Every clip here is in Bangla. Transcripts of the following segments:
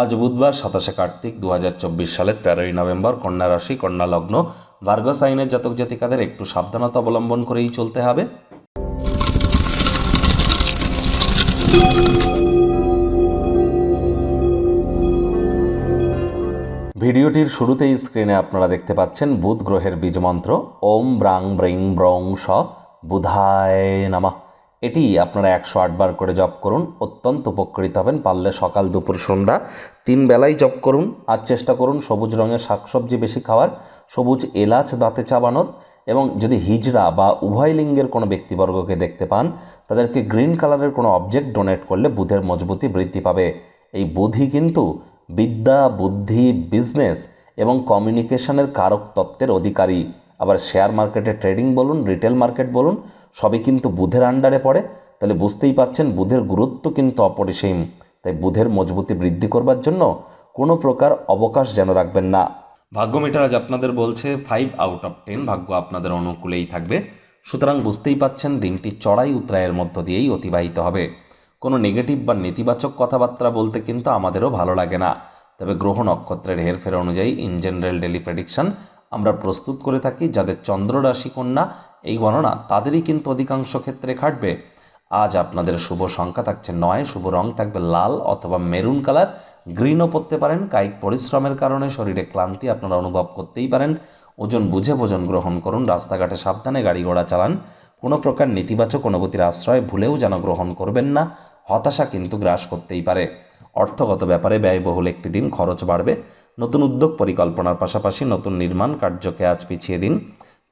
আজ বুধবার সাতাশে কার্তিক দু সালের তেরোই নভেম্বর কন্যা রাশি, কন্যা লগ্ন। ভার্গস আইনের জাতক জাতিকাদের একটু সাবধানতা অবলম্বন করেই চলতে হবে। ভিডিওটির শুরুতেই স্ক্রিনে আপনারা দেখতে পাচ্ছেন বুধ গ্রহের বীজমন্ত্র। ওম ব্রাং ব্রিং ব্রং স বুধায় নামা। এটি আপনারা একশো আটবার করে জপ করুন, অত্যন্ত উপকৃত হবেন। পারলে সকাল, দুপুর, সন্ধ্যা তিন বেলায় জপ করুন। আর চেষ্টা করুন সবুজ রঙের শাকসবজি বেশি খাওয়ার, সবুজ এলাচ দাঁতে চাবানোর এবং যদি হিজড়া বা উভয় লিঙ্গের কোনো ব্যক্তিবর্গকে দেখতে পান, তাদেরকে গ্রিন কালারের কোনো অবজেক্ট ডোনেট করলে বুধের মজবুতি বৃদ্ধি পাবে। এই বুধই কিন্তু বিদ্যা, বুদ্ধি, বিজনেস এবং কমিউনিকেশনের কারক তত্ত্বের অধিকারী। আবার শেয়ার মার্কেটে ট্রেডিং বলুন, রিটেল মার্কেট বলুন সবই কিন্তু বুধের আন্ডারে পড়ে। তাহলে বুঝতেই পাচ্ছেন বুধের গুরুত্ব কিন্তু অপরিসীম। তাই বুধের মজবুতি বৃদ্ধি করবার জন্য কোনো প্রকার অবকাশ যেন রাখবেন না। ভাগ্য মিটার আজ আপনাদের বলছে ফাইভ আউট অফ টেন ভাগ্য আপনাদের অনুকূলেই থাকবে। সুতরাং বুঝতেই পাচ্ছেন দিনটি চড়াই উত্তরায়ের মধ্য দিয়েই অতিবাহিত হবে। কোনো নেগেটিভ বা নেতিবাচক কথাবার্তা বলতে কিন্তু আমাদেরও ভালো লাগে না। তবে গ্রহ নক্ষত্রের হেরফের অনুযায়ী ইন জেনারেল ডেলি প্রেডিকশন আমরা প্রস্তুত করে থাকি যাদের চন্দ্র রাশি কন্যা এই গণনা তাদেরই কিন্তু অধিকাংশ ক্ষেত্রে খাটবে। আজ আপনাদের শুভ সংখ্যা থাকছে নয়, শুভ রং থাকবে লাল অথবা মেরুন কালার, গ্রিনও পরতে পারেন, কায়িক পরিশ্রমের কারণে শরীরে ক্লান্তি আপনারা অনুভব করতেই পারেন। ওজন বুঝে ভোজন গ্রহণ করুন, রাস্তাঘাটে সাবধানে গাড়ি ঘোড়া চালান। কোনো প্রকার নেতিবাচক অনুভূতির আশ্রয় ভুলেও যেন গ্রহণ করবেন না, হতাশা কিন্তু গ্রাস করতেই পারে। অর্থগত ব্যাপারে ব্যয়বহুল একটি দিন খরচ বাড়বে। নতুন উদ্যোগ পরিকল্পনার পাশাপাশি নতুন নির্মাণ কার্যকে আজ পিছিয়ে দিন।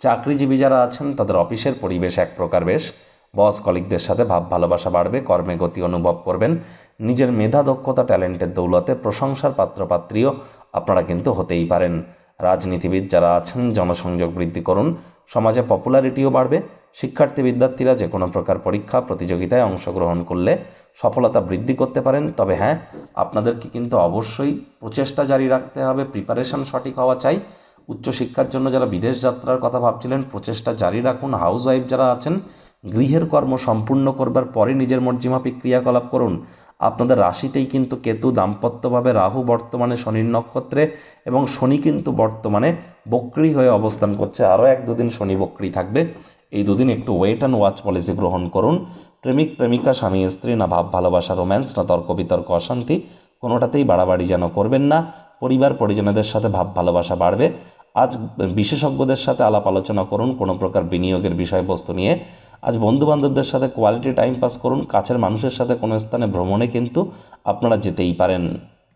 চাকরিজীবী যারা আছেন, তাদের অফিসের পরিবেশ এক প্রকার বেশ। বস কলিকদের সাথে ভাব, ভালোবাসা বাড়বে, কর্মে গতি অনুভব করবেন। নিজের মেধা, দক্ষতা, ট্যালেন্টের দৌলতে প্রশংসার পাত্রপাত্রীও আপনারা কিন্তু হতেই পারেন। রাজনীতিবিদ যারা আছেন, জনসংযোগ বৃদ্ধি করুন, সমাজে পপুলারিটিও বাড়বে। শিক্ষার্থী, বিদ্যার্থীরা যে কোনো প্রকার পরীক্ষা, প্রতিযোগিতায় অংশগ্রহণ করলে সফলতা বৃদ্ধি করতে পারেন। তবে হ্যাঁ আপনাদেরকে কিন্তু অবশ্যই প্রচেষ্টা জারি রাখতে হবে প্রিপারেশন সঠিক হওয়া চাই। উচ্চশিক্ষার জন্য যারা বিদেশ যাত্রার কথা ভাবছিলেন, প্রচেষ্টা জারি রাখুন। হাউস ওয়াইফ যারা আছেন, গৃহের কর্ম সম্পূর্ণ করবার পরে নিজের মর্জিমাফিক ক্রিয়াকলাপ করুন। আপনাদের রাশিতেই কিন্তু কেতু দাম্পত্যভাবে রাহু বর্তমানে শনির নক্ষত্রে এবং শনি কিন্তু বর্তমানে বক্রি হয়ে অবস্থান করছে। আরও এক দুদিন শনি বক্রি থাকবে। এই দুদিন একটু ওয়েট অ্যান্ড ওয়াচ পলিসি গ্রহণ করুন। প্রেমিক, প্রেমিকা, স্বামী, স্ত্রী, না ভাব, ভালোবাসা রোম্যান্স না তর্ক, বিতর্ক, অশান্তি, কোনোটাতেই বাড়াবাড়ি যেন করবেন না। পরিবার, পরিজনদের সাথে ভাব, ভালোবাসা বাড়বে। আজ বিশেষজ্ঞদের সাথে আলাপ আলোচনা করুন, কোনো প্রকার বিনিয়োগের বিষয়বস্তু নিয়ে। আজ বন্ধুবান্ধবদের সাথে কোয়ালিটি টাইম পাস করুন, কাছের মানুষের সাথে কোনো স্থানে ভ্রমণে কিন্তু আপনারা যেতেই পারেন।